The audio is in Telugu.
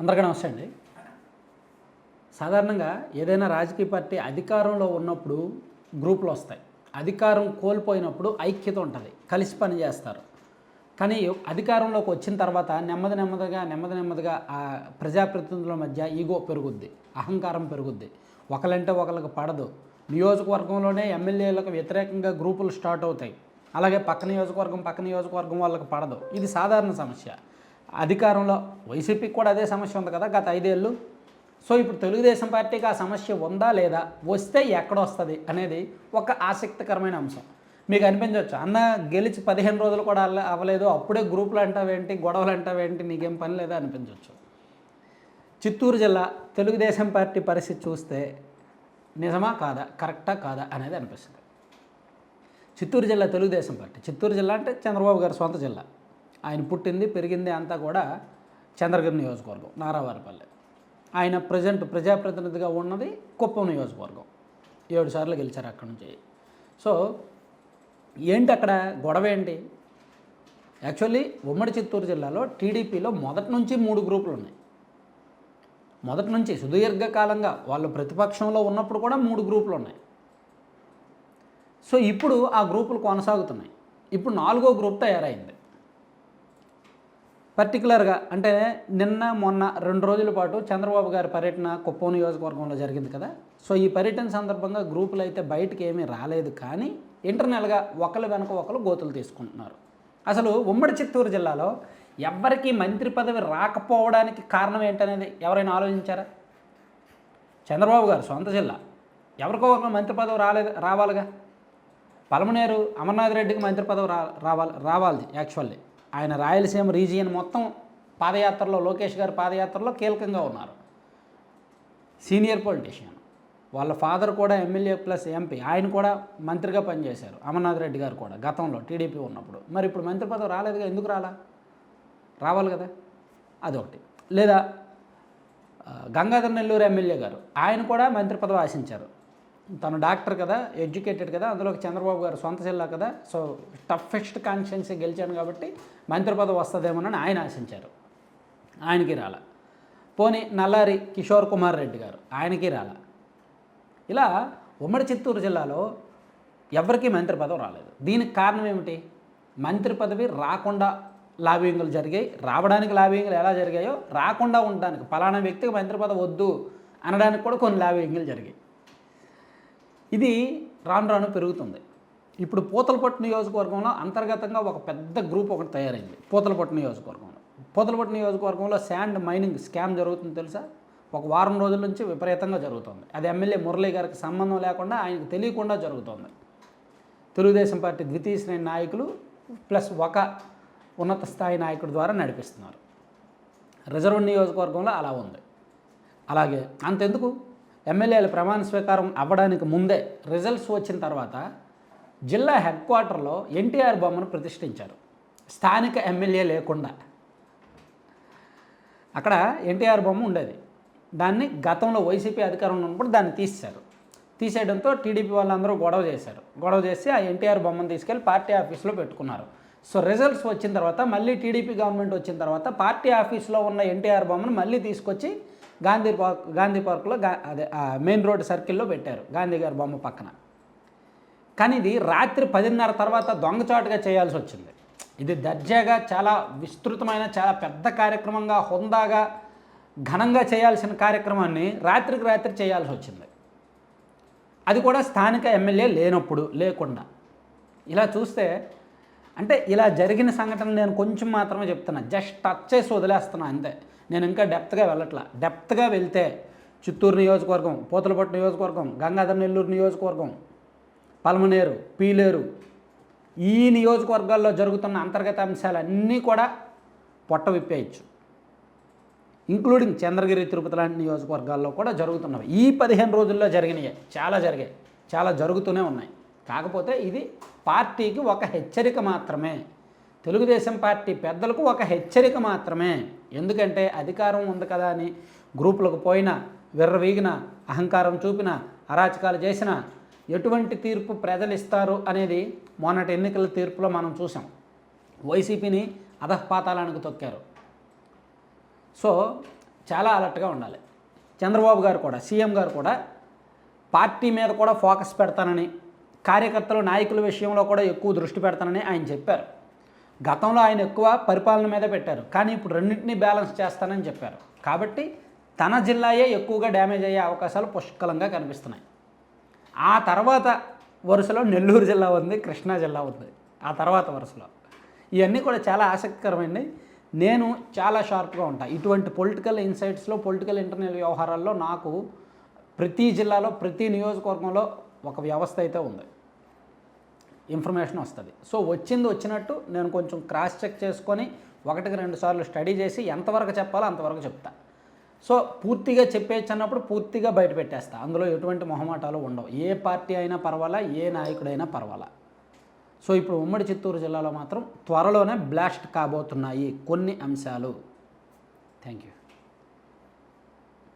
అందరికీ నమస్తే అండి. సాధారణంగా ఏదైనా రాజకీయ పార్టీ అధికారంలో ఉన్నప్పుడు గ్రూపులు వస్తాయి. అధికారం కోల్పోయినప్పుడు ఐక్యత ఉంటుంది. కలిసి పని చేస్తారు. కానీ అధికారంలోకి వచ్చిన తర్వాత నెమ్మది నెమ్మదిగా నెమ్మది నెమ్మదిగా ఆ ప్రజాప్రతినిధుల మధ్య ఈగో పెరుగుద్ది. అహంకారం పెరుగుద్ది. ఒకలంటే ఒకరికి పడదు. నియోజకవర్గంలోనే ఎమ్మెల్యేలకు వ్యతిరేకంగా గ్రూపులు స్టార్ట్ అవుతాయి. అలాగే పక్క నియోజకవర్గం పక్క నియోజకవర్గం వాళ్ళకి పడదు. ఇది సాధారణ సమస్య. అధికారంలో వైసీపీకి కూడా అదే సమస్య ఉంది కదా గత ఐదేళ్ళు. సో ఇప్పుడు తెలుగుదేశం పార్టీకి ఆ సమస్య ఉందా లేదా? వస్తే ఎక్కడ వస్తుంది అనేది ఒక ఆసక్తికరమైన అంశం. మీకు అనిపించవచ్చు అన్న గెలిచి పదిహేను రోజులు కూడా అవ్వలేదు అప్పుడే గ్రూపులు అంటావేంటి గొడవలు అంటావేంటి నీకేం పని లేదా అనిపించవచ్చు చిత్తూరు జిల్లా తెలుగుదేశం పార్టీ పరిస్థితి చూస్తే నిజమా కాదా కరెక్టా కాదా అనేది అనిపిస్తుంది. చిత్తూరు జిల్లా తెలుగుదేశం పార్టీ. చిత్తూరు జిల్లా అంటే చంద్రబాబు గారి సొంత జిల్లా. ఆయన పుట్టింది పెరిగింది అంతా కూడా చంద్రగిరి నియోజకవర్గం నారావారిపల్లె. ఆయన ప్రజెంట్ ప్రజాప్రతినిధిగా ఉన్నది కుప్పం నియోజకవర్గం. ఏడు సార్లు గెలిచారు అక్కడ నుంచి. సో ఏంటి అక్కడ గొడవ ఏంటి? యాక్చువల్లీ ఉమ్మడి చిత్తూరు జిల్లాలో టీడీపీలో మొదటి నుంచి మూడు గ్రూపులు ఉన్నాయి. మొదటి నుంచి సుదీర్ఘకాలంగా వాళ్ళు ప్రతిపక్షంలో ఉన్నప్పుడు కూడా మూడు గ్రూపులు ఉన్నాయి. సో ఇప్పుడు ఆ గ్రూపులు కొనసాగుతున్నాయి. ఇప్పుడు నాలుగో గ్రూప్ తయారైంది. పర్టికులర్గా అంటే నిన్న మొన్న రెండు రోజుల పాటు చంద్రబాబు గారి పర్యటన కుప్పం నియోజకవర్గంలో జరిగింది కదా. సో ఈ పర్యటన సందర్భంగా గ్రూపులు అయితే బయటకు ఏమీ రాలేదు కానీ ఇంటర్నల్గా ఒకరు వెనక ఒకరు గోతులు తీసుకుంటున్నారు. అసలు ఉమ్మడి చిత్తూరు జిల్లాలో ఎవ్వరికీ మంత్రి పదవి రాకపోవడానికి కారణం ఏంటనేది ఎవరైనా ఆలోచించారా? చంద్రబాబు గారు సొంత జిల్లా. ఎవరికో ఒకరు మంత్రి పదవి రాలేదు రావాలిగా. పలమనేరు అమర్నాథ్ రెడ్డికి మంత్రి పదవి రా రావాలి రావాలి యాక్చువల్లీ. ఆయన రాయలసీమ రీజియన్ మొత్తం పాదయాత్రలో లోకేష్ గారి పాదయాత్రలో కీలకంగా ఉన్నారు. Senior politician. వాళ్ళ ఫాదర్ కూడా ఎమ్మెల్యే ప్లస్ ఎంపీ. ఆయన కూడా మంత్రిగా పనిచేశారు. అమర్నాథ్ రెడ్డి గారు కూడా గతంలో టీడీపీ ఉన్నప్పుడు. మరి ఇప్పుడు మంత్రి పదవి రాలేదుగా ఎందుకు రాలా? రావాలి కదా? అదొకటి. లేదా గంగాధర్ నెల్లూరు ఎమ్మెల్యే గారు. ఆయన కూడా మంత్రి పదవి ఆశించారు. తను డాక్టర్ కదా ఎడ్యుకేటెడ్ కదా అందులోకి చంద్రబాబు గారు సొంత జిల్లా కదా. సో టఫెస్ట్ కాన్స్టిట్యున్సీ గెలిచాను కాబట్టి మంత్రి పదవి వస్తుందేమోనని ఆయన ఆశించారు. ఆయనకి రాల. పోనీ నల్లారి కిషోర్ కుమార్ రెడ్డి గారు ఆయనకి రాల. ఇలా ఉమ్మడి చిత్తూరు జిల్లాలో ఎవరికీ మంత్రి పదవి రాలేదు. దీనికి కారణం ఏమిటి? మంత్రి పదవి రాకుండా లాబింగ్లు జరిగాయి. రావడానికి లాబింగ్లు ఎలా జరిగాయో రాకుండా ఉండడానికి ఫలానా వ్యక్తికి మంత్రి పదవి వద్దు అనడానికి కూడా కొన్ని లాబింగ్లు జరిగాయి. ఇది రాను రాను పెరుగుతుంది. ఇప్పుడు పూతలపట్టు నియోజకవర్గంలో అంతర్గతంగా ఒక పెద్ద గ్రూప్ ఒకటి తయారైంది పూతలపట్టు నియోజకవర్గంలో. పూతలపట్టు నియోజకవర్గంలో శాండ్ మైనింగ్ స్కామ్ జరుగుతుంది తెలుసా? ఒక వారం రోజుల నుంచి విపరీతంగా జరుగుతుంది. అది ఎమ్మెల్యే మురళీ గారికి సంబంధం లేకుండా ఆయనకు తెలియకుండా జరుగుతుంది. తెలుగుదేశం పార్టీ ద్వితీయ శ్రేణి నాయకులు ప్లస్ ఒక ఉన్నత స్థాయి నాయకుడి ద్వారా నడిపిస్తున్నారు. రిజర్వ్ నియోజకవర్గంలో అలా ఉంది. అలాగే అంతెందుకు? ఎమ్మెల్యేల ప్రమాణ స్వీకారం అవ్వడానికి ముందే రిజల్ట్స్ వచ్చిన తర్వాత జిల్లా హెడ్ క్వార్టర్లో ఎన్టీఆర్ బొమ్మను ప్రతిష్ఠించారు. స్థానిక ఎమ్మెల్యే లేకుండా. అక్కడ ఎన్టీఆర్ బొమ్మ ఉండేది. దాన్ని గతంలో వైసీపీ అధికారంలో ఉన్నప్పుడు దాన్ని తీసేశారు. తీసేయడంతో టీడీపీ వాళ్ళందరూ గొడవ చేశారు. గొడవ చేసి ఆ ఎన్టీఆర్ బొమ్మను తీసుకెళ్ళి పార్టీ ఆఫీస్లో పెట్టుకున్నారు. సో రిజల్ట్స్ వచ్చిన తర్వాత మళ్ళీ టీడీపీ గవర్నమెంట్ వచ్చిన తర్వాత పార్టీ ఆఫీస్లో ఉన్న ఎన్టీఆర్ బొమ్మను మళ్ళీ తీసుకొచ్చి గాంధీ పార్క్ గాంధీ పార్క్లో గా అదే మెయిన్ రోడ్ సర్కిల్లో పెట్టారు గాంధీ గారి బొమ్మ పక్కన. కానీ ఇది రాత్రి పదిన్నర తర్వాత దొంగచాటుగా చేయాల్సి వచ్చింది. ఇది దర్జాగా చాలా విస్తృతమైన చాలా పెద్ద కార్యక్రమంగా హుందాగా ఘనంగా చేయాల్సిన కార్యక్రమాన్ని రాత్రికి రాత్రి చేయాల్సి వచ్చింది. అది కూడా స్థానిక ఎమ్మెల్యే లేనప్పుడు లేకుండా. ఇలా చూస్తే అంటే ఇలా జరిగిన సంఘటన నేను కొంచెం మాత్రమే చెప్తున్నా. జస్ట్ టచ్ చేసి వదిలేస్తున్నా అంతే. నేను ఇంకా డెప్త్గా వెళ్ళట్లా. డెప్త్గా వెళ్తే చిత్తూరు నియోజకవర్గం పోతలపట్టు నియోజకవర్గం గంగాధర నెల్లూరు నియోజకవర్గం పల్మనేరు పీలేరు ఈ నియోజకవర్గాల్లో జరుగుతున్న అంతర్గత అంశాలన్నీ కూడా పొట్ట విప్పేయచ్చు. ఇంక్లూడింగ్ చంద్రగిరి తిరుపతి లాంటి నియోజకవర్గాల్లో కూడా జరుగుతున్నవి. ఈ పదిహేను రోజుల్లో జరిగినాయి. చాలా జరిగాయి. చాలా జరుగుతూనే ఉన్నాయి. కాకపోతే ఇది పార్టీకి ఒక హెచ్చరిక మాత్రమే. తెలుగుదేశం పార్టీ పెద్దలకు ఒక హెచ్చరిక మాత్రమే. ఎందుకంటే అధికారం ఉంది కదా అని గ్రూపులకు పోయిన విర్రవీగిన అహంకారం చూపిన అరాచకాలు చేసిన ఎటువంటి తీర్పు ప్రజలు ఇస్తారు అనేది మొన్నటి ఎన్నికల తీర్పులో మనం చూసాం వైసీపీని అధఃపాతాళానికి తొక్కారు. సో చాలా అలర్ట్గా ఉండాలి. చంద్రబాబు గారు కూడా సీఎం గారు కూడా పార్టీ మీద కూడా ఫోకస్ పెడతానని కార్యకర్తలు నాయకుల విషయంలో కూడా ఎక్కువ దృష్టి పెడతానని ఆయన చెప్పారు. గతంలో ఆయన ఎక్కువ పరిపాలన మీద పెట్టారు. కానీ ఇప్పుడు రెండింటినీ బ్యాలెన్స్ చేస్తానని చెప్పారు. కాబట్టి తన జిల్లాయే ఎక్కువగా డ్యామేజ్ అయ్యే అవకాశాలు పుష్కలంగా కనిపిస్తున్నాయి. ఆ తర్వాత వరుసలో నెల్లూరు జిల్లా ఉంది కృష్ణా జిల్లా ఉంది. ఆ తర్వాత వరుసలో. ఇవన్నీ కూడా చాలా ఆసక్తికరమైనవి. నేను చాలా షార్ప్గా ఉంటాను ఇటువంటి పొలిటికల్ ఇన్సైట్స్లో పొలిటికల్ ఇంటర్నల్ వ్యవహారాల్లో నాకు ప్రతి జిల్లాలో ప్రతి నియోజకవర్గంలో ఒక వ్యవస్థ అయితే ఉంది. ఇన్ఫర్మేషన్ వస్తుంది. సో వచ్చింది వచ్చినట్టు నేను కొంచెం క్రాస్ చెక్ చేసుకొని ఒకటికి రెండు సార్లు స్టడీ చేసి ఎంతవరకు చెప్పాలో అంతవరకు చెప్తా. సో పూర్తిగా చెప్పేయచ్చు అన్నప్పుడు పూర్తిగా బయట పెట్టేస్తా. అందులో ఎటువంటి మొహమాటాలు ఉండవు. ఏ పార్టీ అయినా పర్వాలా ఏ నాయకుడైనా పర్వాలా. సో ఇప్పుడు ఉమ్మడి చిత్తూరు జిల్లాలో మాత్రం త్వరలోనే బ్లాస్ట్ కాబోతున్నాయి కొన్ని అంశాలు. Thank you